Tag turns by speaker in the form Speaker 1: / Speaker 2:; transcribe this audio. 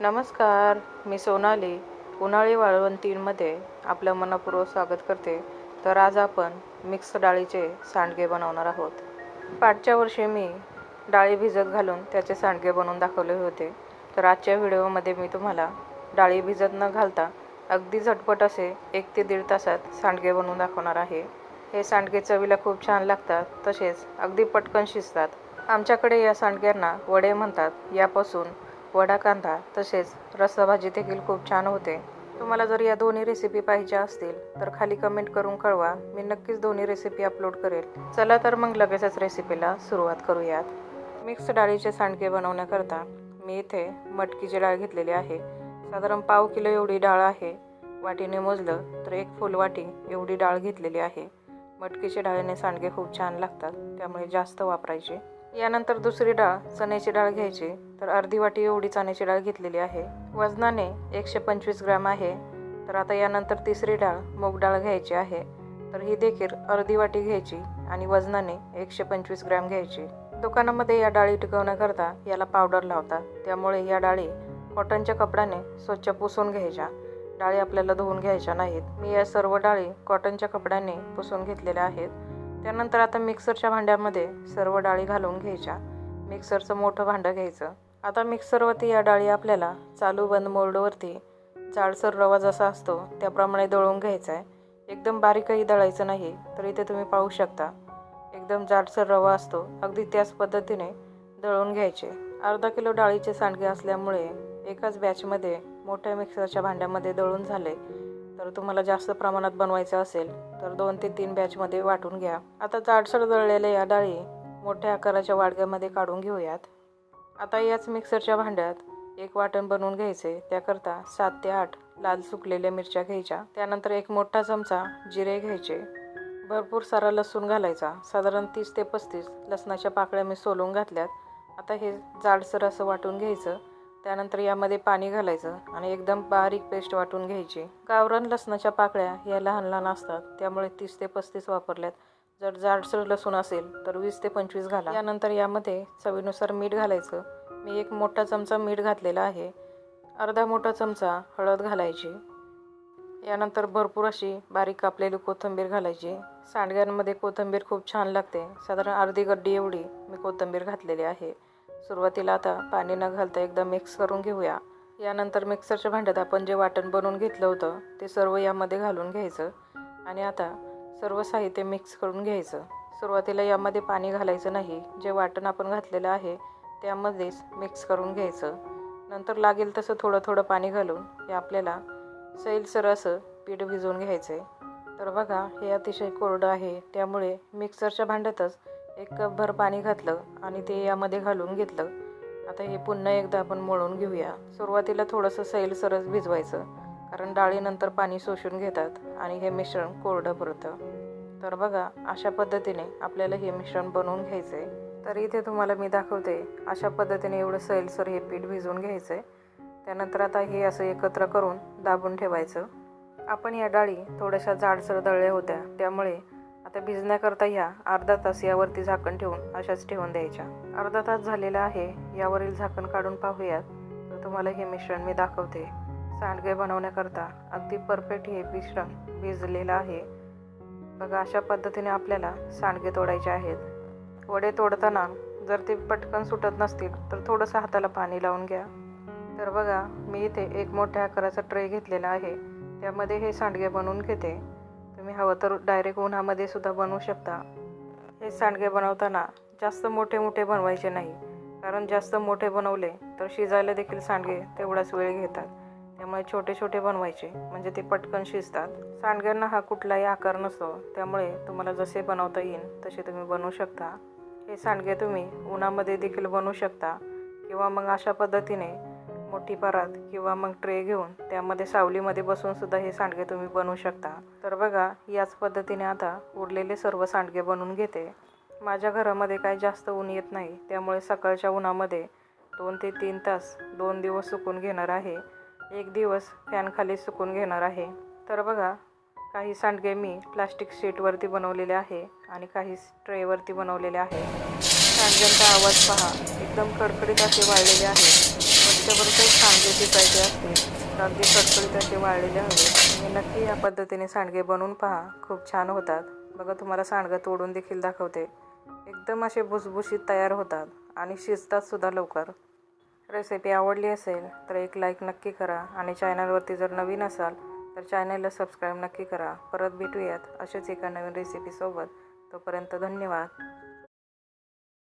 Speaker 1: नमस्कार मी सोनाली उन्हाळी वाळवंतीमध्ये आपलं मनपूर्वक स्वागत करते. तर आज आपण मिक्स डाळीचे सांडगे बनवणार आहोत. पाठच्या वर्षी मी डाळी भिजत घालून त्याचे सांडगे बनवून दाखवले होते. तर आजच्या व्हिडिओमध्ये मी तुम्हाला डाळी भिजत न घालता अगदी झटपट असे एक ते दीड तासात सांडगे बनवून दाखवणार आहे. हे सांडगे चवीला खूप छान लागतात तसेच अगदी पटकन शिजतात. आमच्याकडे या सांडग्यांना वडे म्हणतात यापासून वडा कांदा तसेच रस्साभाजी देखील खूप छान होते. तुम्हाला जर या दोन्ही रेसिपी पाहिजे असतील तर खाली कमेंट करून कळवा. मी नक्कीच दोन्ही रेसिपी अपलोड करेल. चला तर मग लगेचच रेसिपीला सुरुवात करूयात. मिक्स डाळीचे सांडगे बनवण्याकरता मी इथे मटकीची डाळ घेतलेली आहे. साधारण पाव किलो एवढी डाळ आहे. वाटीने मोजलं तर एक फुल वाटी एवढी डाळ घेतलेली आहे. मटकीच्या डाळीने सांडगे खूप छान लागतात त्यामुळे जास्त वापरायचे यानंतर दुसरी डाळ चण्याची डाळ घ्यायची. तर अर्धी वाटी एवढी चण्याची डाळ घेतलेली आहे. वजनाने एकशे पंचवीस ग्रॅम आहे. तर आता यानंतर तिसरी डाळ मूग डाळ घ्यायची आहे. तर ही देखील अर्धी वाटी घ्यायची आणि वजनाने एकशे पंचवीस ग्रॅम घ्यायची. दुकानामध्ये या डाळी टिकवण्याकरता याला पावडर लावतात त्यामुळे या डाळी कॉटनच्या कपड्याने स्वच्छ पुसून घ्यायच्या. डाळी आपल्याला धुवून घ्यायच्या नाहीत. मी या सर्व डाळी कॉटनच्या कपड्याने पुसून घेतलेल्या आहेत. त्यानंतर आता मिक्सरच्या भांड्यामध्ये सर्व डाळी घालून घ्यायच्या. मिक्सरचं मोठं भांडं घ्यायचं. आता मिक्सरवरती या डाळी आपल्याला चालू बंद मोल्डवरती जाडसर रवा जसा असतो त्याप्रमाणे दळून घ्यायचा आहे एकदम बारीकही दळायचं नाही तर इथे तुम्ही पाहू शकता. एकदम जाडसर रवा असतो अगदी त्याच पद्धतीने दळून घ्यायचे. अर्धा किलो डाळीचे सांडगे असल्यामुळे एकाच बॅचमध्ये मोठ्या मिक्सरच्या भांड्यामध्ये दळून झाले. तर तुम्हाला जास्त प्रमाणात बनवायचं असेल तर दोन ते तीन बॅचमध्ये वाटून घ्या. आता जाडसर दळलेल्या या डाळी मोठ्या आकाराच्या वाडग्यामध्ये काढून घेऊयात. आता याच मिक्सरच्या भांड्यात एक वाटण बनवून घ्यायचे. त्याकरता सात ते आठ लाल सुकलेल्या मिरच्या घ्यायच्या. त्यानंतर एक मोठा चमचा जिरे घ्यायचे. भरपूर सारा लसूण घालायचा. साधारण तीस ते पस्तीस लसणाच्या पाकळ्या मी सोलून घातल्यात. आता हे जाडसर असं वाटून घ्यायचं. त्यानंतर यामध्ये पाणी घालायचं आणि एकदम बारीक पेस्ट वाटून घ्यायची. गावरान लसणाच्या पाकळ्या या लहान लहान असतात त्यामुळे तीस ते पस्तीस वापरल्यात. जर जाडसर लसूण असेल तर वीस ते पंचवीस घाला. यानंतर यामध्ये चवीनुसार मीठ घालायचं. मी एक मोठा चमचा मीठ घातलेला आहे. अर्धा मोठा चमचा हळद घालायची. यानंतर भरपूर अशी बारीक कापलेली कोथिंबीर घालायची. सांडग्यांमध्ये कोथिंबीर खूप छान लागते. साधारण अर्धी गड्डी एवढी मी कोथिंबीर घातलेली आहे. सुरुवातीला आता पाणी न घालता एकदा मिक्स करून घेऊया. यानंतर मिक्सरच्या भांड्यात आपण जे वाटण बनवून घेतलं होतं ते सर्व यामध्ये घालून घ्यायचं आणि आता सर्व साहित्य मिक्स करून घ्यायचं. सुरुवातीला यामध्ये पाणी घालायचं नाही जे वाटण आपण घातलेलं आहे त्यामध्येच मिक्स करून घ्यायचं. नंतर लागेल तसं थोडं थोडं पाणी घालून हे आपल्याला सैलसर असं पीठ भिजवून घ्यायचं आहे तर बघा हे अतिशय कोरडं आहे त्यामुळे मिक्सरच्या भांड्यातच एक कपभर पाणी घातलं आणि ते यामध्ये घालून घेतलं. आता हे पुन्हा एकदा आपण मळून घेऊया. सुरुवातीला थोडंसं सैलसरच भिजवायचं कारण डाळीनंतर पाणी शोषून घेतात आणि हे मिश्रण कोरडं पुरतं. तर बघा अशा पद्धतीने आपल्याला हे मिश्रण बनवून घ्यायचं आहे तर इथे तुम्हाला मी दाखवते अशा पद्धतीने एवढं सैलसर हे पीठ भिजवून घ्यायचं आहे त्यानंतर आता हे असं एकत्र करून दाबून ठेवायचं. आपण या डाळी थोड्याशा जाडसर दळल्या होत्या त्यामुळे आता भिजण्याकरता ह्या अर्धा तास यावरती झाकण ठेवून अशाच ठेवून द्यायच्या. अर्धा तास झालेला आहे. यावरील झाकण काढून पाहूयात. तर तुम्हाला हे मिश्रण मी दाखवते. सांडगे बनवण्याकरता अगदी परफेक्ट हे मिश्रण भिजलेलं आहे. बघा अशा पद्धतीने आपल्याला सांडगे तोडायचे आहेत. वडे तोडताना जर ते पटकन सुटत नसतील तर थोडंसं हाताला पाणी लावून घ्या. तर बघा मी इथे एक मोठ्या आकाराचा ट्रे घेतलेला आहे. त्यामध्ये हे सांडगे बनवून घेते. तुम्ही हवं तर डायरेक्ट उन्हामध्ये सुद्धा बनवू शकता. हे सांडगे बनवताना जास्त मोठे मोठे बनवायचे नाही. कारण जास्त मोठे बनवले तर शिजायला देखील सांडगे तेवढाच वेळ घेतात. त्यामुळे छोटे छोटे बनवायचे म्हणजे ते पटकन शिजतात. सांडग्यांना हा कुठलाही आकार नसतो त्यामुळे तुम्हाला जसे बनवता येईल तसे तुम्ही बनवू शकता. हे सांडगे तुम्ही उन्हामध्ये देखील बनवू शकता किंवा मग अशा पद्धतीने मोठी परात किंवा मग ट्रे घेऊन त्यामध्ये सावलीमध्ये बसून सुद्धा हे सांडगे तुम्ही बनवू शकता. तर बघा याच पद्धतीने आता उरलेले सर्व सांडगे बनवून घेते. माझ्या घरामध्ये काही जास्त ऊन येत नाही त्यामुळे सकाळच्या उन्हामध्ये दोन ते तीन तास दोन दिवस सुकून घेणार आहे. एक दिवस फॅनखाली सुकून घेणार आहे. तर बघा काही सांडगे मी प्लास्टिक शीटवरती बनवलेले आहे आणि काही ट्रेवरती बनवलेले आहे. सांडग्यांचा आवाज पहा एकदम कडकडीत असे वाळलेले आहे. त्याच्याबरोबर सांडगे पाहिजे असतील तर अगदी कडकडीत असे वाळलेले हवे. तुम्ही नक्की या पद्धतीने सांडगे बनवून पहा. खूप छान होतात. बघा तुम्हाला सांडगं तोडून देखील दाखवते. एकदम असे भुसभुशीत तयार होतात आणि शिजतात सुद्धा लवकर. रेसिपी आवडली असेल तर एक लाईक नक्की करा आणि चॅनलवरती जर नवीन असाल तर चॅनलला सबस्क्राईब नक्की करा. परत भेटूयात अशाच एका नवीन रेसिपीसोबत. तोपर्यंत धन्यवाद.